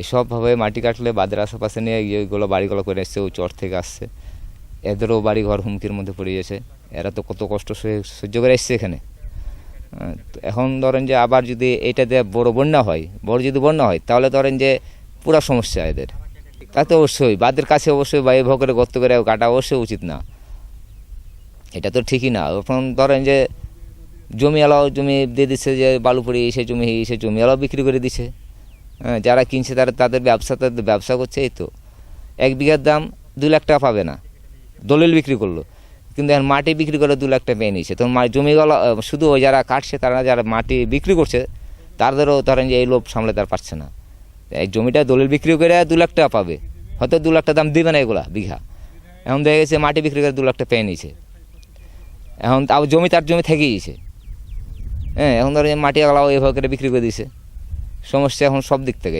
এইসবভাবে মাটি কাটলে বাদের আশেপাশে নিয়ে এইগুলো বাড়িগুলো করে এসছে ওই চর থেকে আসছে। এদেরও বাড়ি ঘর হুমকির মধ্যে পড়ে গেছে। এরা তো কত কষ্ট সহ্য করে এসছে এখানে। এখন ধরেন যে আবার যদি এটা দিয়ে বড় বন্যা হয়, বড় যদি বন্যা হয়, তাহলে ধরেন যে পুরা সমস্যা এদের। তাতে অবশ্যই বাদের কাছে অবশ্যই বা এভাবে করে গর্ত করে কাটা অবশ্যই উচিত না। এটা তো ঠিকই না। এখন ধরেন যে জমি জমিওয়ালাও জমি দিয়ে দিচ্ছে যে বালুপুরি সে জমি সে জমিওয়ালাও বিক্রি করে দিছে যারা কিনছে তারা তাদের ব্যবসা তাদের ব্যবসা করছে এই তো। এক বিঘার দাম দু লাখ টাকা পাবে না। দলিল বিক্রি করল। কিন্তু এখন মাটি বিক্রি করে দু লাখ টাকা পেয়ে নিয়েছে। তো জমিগুলো শুধু ওই যারা কাটছে তারা যারা মাটি বিক্রি করছে, তাদেরও ধরেন যে এই লোভ সামলে তার পারছে না। এই জমিটা দলিল বিক্রি করে দু লাখ টাকা পাবে। হয়তো দু লাখ টাকা দাম দিবে না এগুলা বিঘা। এখন দেখা গেছে মাটি বিক্রি করে দু লাখ টাকা পেয়ে নিয়েছে। এখন তাও জমি তার জমি থেকেই গেছে হ্যাঁ এখন ধরেন মাটি আলাও এভাবে করে বিক্রি করে দিয়েছে। সমস্যা এখন সব দিক থেকে